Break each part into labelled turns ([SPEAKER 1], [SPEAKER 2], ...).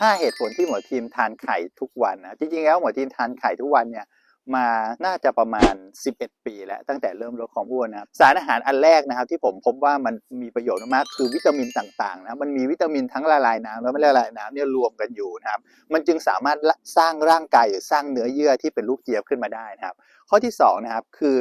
[SPEAKER 1] 5 เหตุผลที่หมอทีมทานไข่ทุกวันนะจริงๆแล้วหมอทีมทานไข่ทุกวันเนี่ยมาน่าจะประมาณ 11 ปีแล้วตั้งแต่เริ่มลดความอ้วนนะครับสารอาหารอันแรกนะครับ ที่ผมพบว่ามันมีประโยชน์มากคือวิตามินต่างๆนะมันมีวิตามินทั้งละลายน้ำและไม่ละลายน้ำเนี่ยรวมกันอยู่นะครับ มันจึงสามารถสร้างร่างกายหรือสร้างเนื้อเยื่อที่เป็นลูกเจี๊ยบขึ้นมาได้นะครับ ข้อที่2นะครับคือ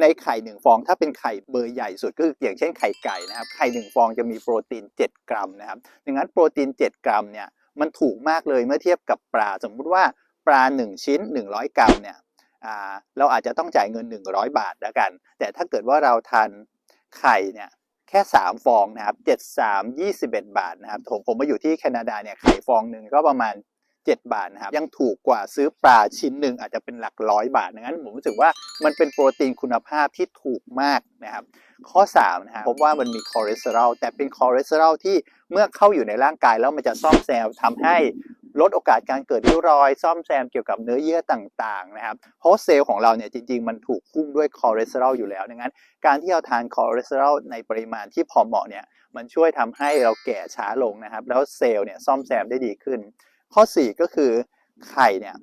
[SPEAKER 1] ในไข่หนึ่งฟองถ้าเป็นไข่เบอร์ใหญ่สุดก็คืออย่างเช่นไข่ไก่นะครับไข่หนึ่งฟองจะมีโปรตีน 7 กรัมนะครับดังนั้นโปรตีน 7 กรัมเนี่ย มันถูกมากเลยเมื่อเทียบกับปลา สมมุติว่าปลา 1 ชิ้น 100 กรัมเนี่ยเราอาจจะต้องจ่ายเงิน 100 บาทแล้วกัน แต่ถ้าเกิดว่าเราทานไข่เนี่ยแค่ 3 ฟองนะครับ 7 3 21 บาทนะครับผมผมมาอยู่ที่แคนาดาเนี่ยไข่ฟองหนึ่งก็ประมาณ 7 บาทนะครับยังถูกกว่าซื้อปลาชิ้นหนึ่งอาจจะเป็นหลักร้อยบาทดังนั้นผมรู้สึกว่ามันเป็นโปรตีนคุณภาพที่ถูกมากนะครับข้อ3นะครับพบว่ามันมีคอเลสเตอรอลแต่เป็นคอเลสเตอรอลที่เมื่อเข้าอยู่ในร่างกายแล้วมันจะซ่อมแซมทำให้ลดโอกาสการเกิดริ้วรอย ซ่อมแซมเกี่ยวกับเนื้อเยื่อต่างๆนะครับเพราะเซลล์ของเราเนี่ยจริงๆ มันถูกคุ้มด้วยคอเลสเตอรอลอยู่แล้วดังนั้น การที่เราทานคอเลสเตอรอลในปริมาณที่พอเหมาะเนี่ยมันช่วยทำให้เราแก่ช้าลงนะครับ แล้วเซลล์เนี่ยซ่อมแซมได้ดีขึ้น ข้อ 4 ก็คือไข่เนี่ย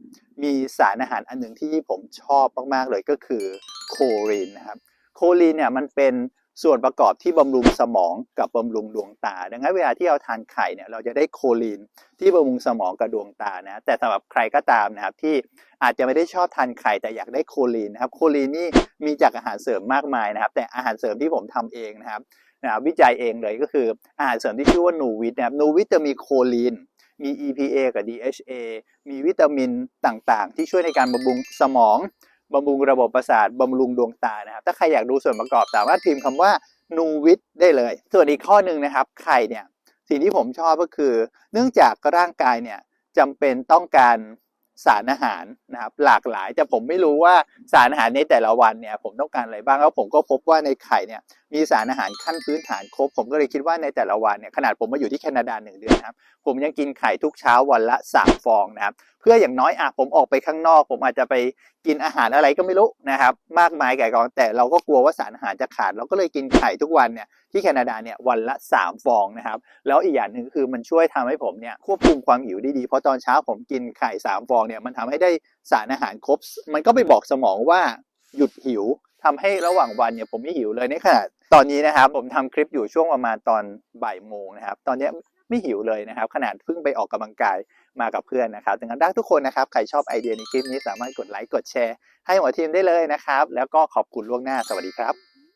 [SPEAKER 1] มีสารอาหารอันหนึ่งที่ผมชอบมาก ๆ เลยก็คือโคลีนนะครับโคลีนเนี่ยมันเป็นส่วนประกอบที่บำรุงสมองกับบำรุงดวงตา ดังนั้นเวลาที่เราทานไข่เนี่ยเราจะได้โคลีนที่บำรุงสมองกับดวงตานะแต่สำหรับใครก็ตามนะครับที่อาจจะไม่ได้ชอบทานไข่แต่อยากได้โคลีนนะครับโคลีนนี่มีจากอาหารเสริมมากมายนะครับ แต่อาหารเสริมที่ผมทำเองนะครับนะวิจัยเองเลยก็คืออาหารเสริมที่ชื่อว่านูวิตนะครับนูวิตจะมีโคลีน มี EPA กับ DHA มีวิตามินต่างๆ ที่ช่วยในการบำรุงสมองบำรุงระบบประสาทบำรุงดวงตานะครับ ถ้าใครอยากดูส่วนประกอบสามารถพิมพ์คำว่านูวิตได้เลย ส่วนอีกข้อหนึ่งนะครับ ไข่เนี่ยสิ่งที่ผมชอบก็คือ เนื่องจากร่างกายเนี่ยจำเป็นต้องการ สารอาหารนะครับหลากหลายแต่ผมไม่รู้ว่าสารอาหารในแต่ละวันเนี่ยผมต้องการอะไรบ้างแล้วผมก็พบว่าในไข่เนี่ยมีสารอาหารขั้นพื้นฐานครบ ผมก็เลยคิดว่าในแต่ละวันเนี่ยขนาดผมมาอยู่ที่แคนาดาหนึ่งเดือนนะครับผมยังกินไข่ทุกเช้าวันละ3ฟองนะครับ พื่ออย่างน้อยอะผมออกไปข้างนอก ผมอาจจะไปกินอาหารอะไรก็ไม่รู้นะครับ มากมายแก่กองแต่เราก็กลัวว่าสารอาหารจะขาด เราก็เลยกินไข่ทุกวันเนี่ยที่แคนาดาเนี่ยวันละ 3 ฟองนะครับ แล้วอีกอย่างหนึ่งคือมันช่วยทำให้ผมเนี่ยควบคุมความหิวได้ดีเพราะตอนเช้าผมกินไข่ 3 ฟองเนี่ยมันทำให้ได้สารอาหารครบ มันก็ไปบอกสมองว่าหยุดหิวทำให้ระหว่างวันเนี่ยผมไม่หิวเลยในขณะตอนนี้นะครับผมทำคลิปอยู่ช่วงประมาณตอนบ่ายโมงนะครับตอนนี้ไม่หิวเลยนะครับ ขนาดเพิ่งไปออกกำลังกาย มากับเพื่อนนะครับดังนั้นทุกคนนะครับ ใครชอบไอเดียในคลิปนี้สามารถกดไลค์กดแชร์ให้หมอทีมได้เลยนะครับ แล้วก็ขอบคุณล่วงหน้าสวัสดีครับ